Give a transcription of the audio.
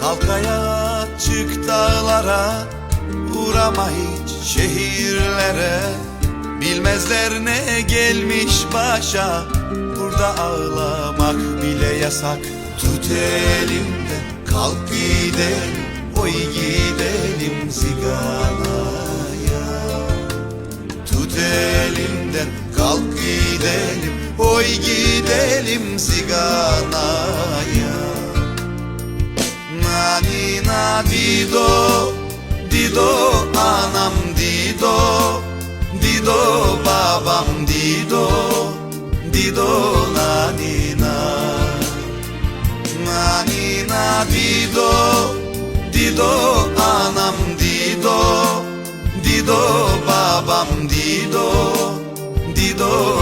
Kalk ayağa çık dağlara Uğrama hiç şehirlere. Bilmezler ne gelmiş başa Burada ağlamak bile yasak. Tut elimden kalk gidelim Oy gidelim ziganaya. Tut elimden kalk gidelim Oy gidelim ziganaya Nani na dido Dido anam dido Dido babam dido Dido nani na dido Dido anam dido Dido babam dido Dido